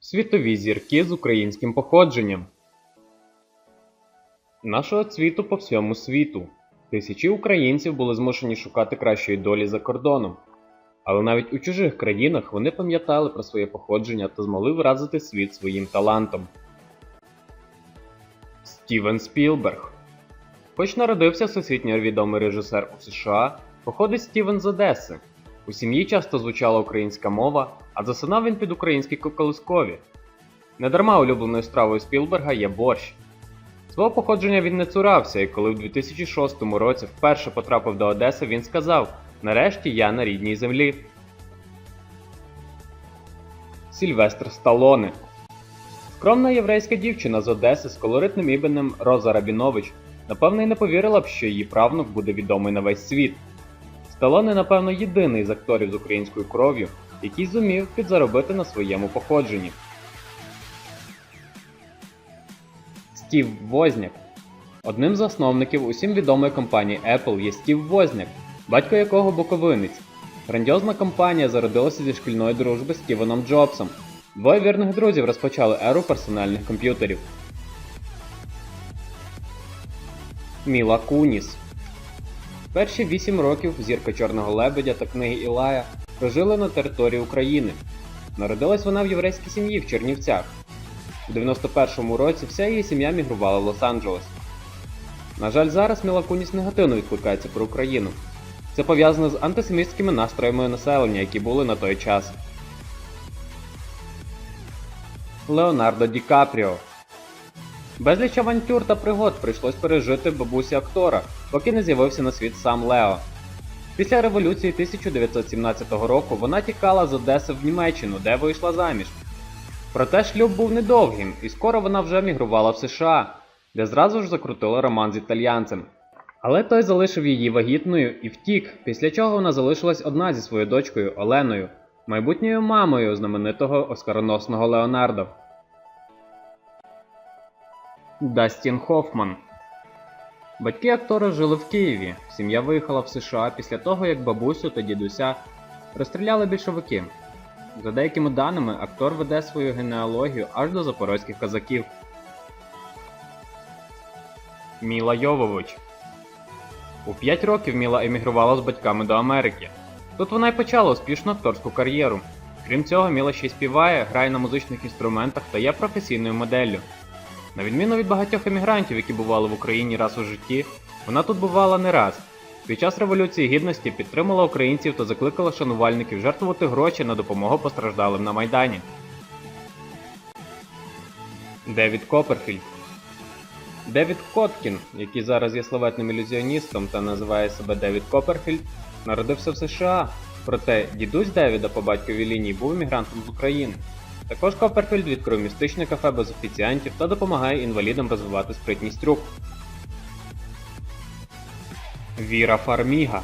Світові зірки з українським походженням. Нашого цвіту по всьому світу. Тисячі українців були змушені шукати кращої долі за кордоном. Але навіть у чужих країнах вони пам'ятали про своє походження та змогли вразити світ своїм талантом. Стівен Спілберг. Хоч народився всесвітньо відомий режисер у США, походить Стівен з Одеси. У сім'ї часто звучала українська мова, а засинав він під українські коколискові. Недарма улюбленою стравою Спілберга є борщ. Свого походження він не цурався, і коли в 2006 році вперше потрапив до Одеси, він сказав: Нарешті я на рідній землі. Сільвестр Сталоне Скромна єврейська дівчина з Одеси з колоритним іменем Роза Рабінович, напевно, й не повірила б, що її правнук буде відомий на весь світ. Сталоне, напевно, єдиний з акторів з українською кров'ю, який зумів підзаробити на своєму походженні. Стів Возняк Одним з засновників усім відомої компанії Apple є Стів Возняк, батько якого боковинець. Грандіозна компанія зародилася зі шкільної дружби з Стівеном Джобсом. Двоє вірних друзів розпочали еру персональних комп'ютерів. Міла Куніс Перші 8 років зірка Чорного лебедя та книги Ілая прожили на території України. Народилась вона в єврейській сім'ї в Чернівцях. У 91-му році вся її сім'я мігрувала в Лос-Анджелес. На жаль, зараз Міла Куніс негативно відкликається про Україну. Це пов'язано з антисемітськими настроями населення, які були на той час. Леонардо Ді Капріо Безліч авантюр та пригод прийшлось пережити бабусі актора, поки не з'явився на світ сам Лео. Після революції 1917 року вона тікала з Одеси в Німеччину, де вийшла заміж. Проте шлюб був недовгим, і скоро вона вже мігрувала в США, де зразу ж закрутила роман з італьянцем. Але той залишив її вагітною і втік, після чого вона залишилась одна зі своєю дочкою Оленою, майбутньою мамою знаменитого оскароносного Леонардо. Дастін Хофман Батьки актора жили в Києві. Сім'я виїхала в США після того, як бабусю та дідуся розстріляли більшовики. За деякими даними, актор веде свою генеалогію аж до запорозьких козаків. Міла Йовович У 5 років Міла емігрувала з батьками до Америки. Тут вона й почала успішну акторську кар'єру. Крім цього, Міла ще й співає, грає на музичних інструментах та є професійною моделлю. На відміну від багатьох емігрантів, які бували в Україні раз у житті, вона тут бувала не раз. Під час Революції Гідності підтримала українців та закликала шанувальників жертвувати гроші на допомогу постраждалим на Майдані. Девід Копперфільд Девід Коткін, який зараз є славетним ілюзіоністом та називає себе Девід Копперфільд, народився в США. Проте дідусь Девіда по батьковій лінії був іммігрантом з України. Також Копперфільд відкрив містичне кафе без офіціантів та допомагає інвалідам розвивати спритність рук. Віра Фарміга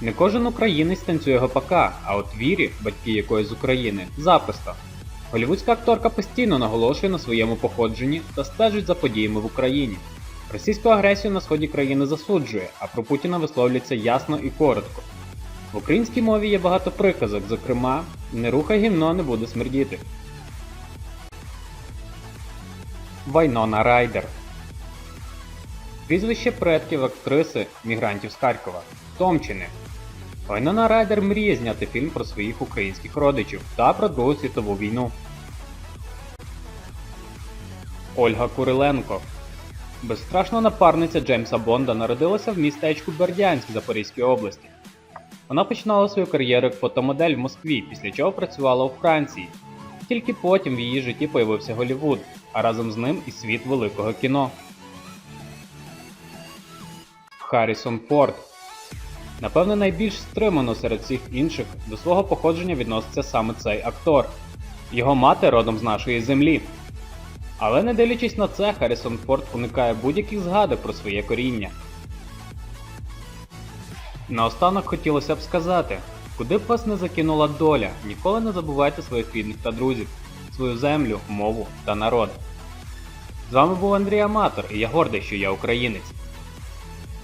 Не кожен українець танцює гопака, а от Вірі, батьки якої з України, запросто. Голівудська акторка постійно наголошує на своєму походженні та стежить за подіями в Україні. Російську агресію на сході країни засуджує, а про Путіна висловлюється ясно і коротко. В українській мові є багато приказок, зокрема, не рухай гімно не буде смердіти. Вайнона Райдер Прізвище предків актриси мігрантів з Харкова Томчини. Вайнона Райдер мріє зняти фільм про своїх українських родичів та про Другу світову війну. Ольга Куриленко Безстрашна напарниця Джеймса Бонда народилася в містечку Бердянськ Запорізької області. Вона починала свою кар'єру як фотомодель в Москві, після чого працювала у Франції. Тільки потім в її житті появився Голівуд, а разом з ним і світ великого кіно. Харрісон Форд Напевне, найбільш стримано серед всіх інших до свого походження відноситься саме цей актор. Його мати родом з нашої землі. Але не дивлячись на це, Харрісон Форд уникає будь-яких згадок про своє коріння. Наостанок хотілося б сказати, куди б вас не закинула доля, ніколи не забувайте своїх рідних та друзів, свою землю, мову та народ. З вами був Андрій Аматор і я гордий, що я українець.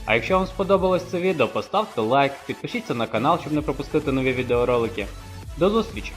А якщо вам сподобалось це відео, поставте лайк, підпишіться на канал, щоб не пропустити нові відеоролики. До зустрічі!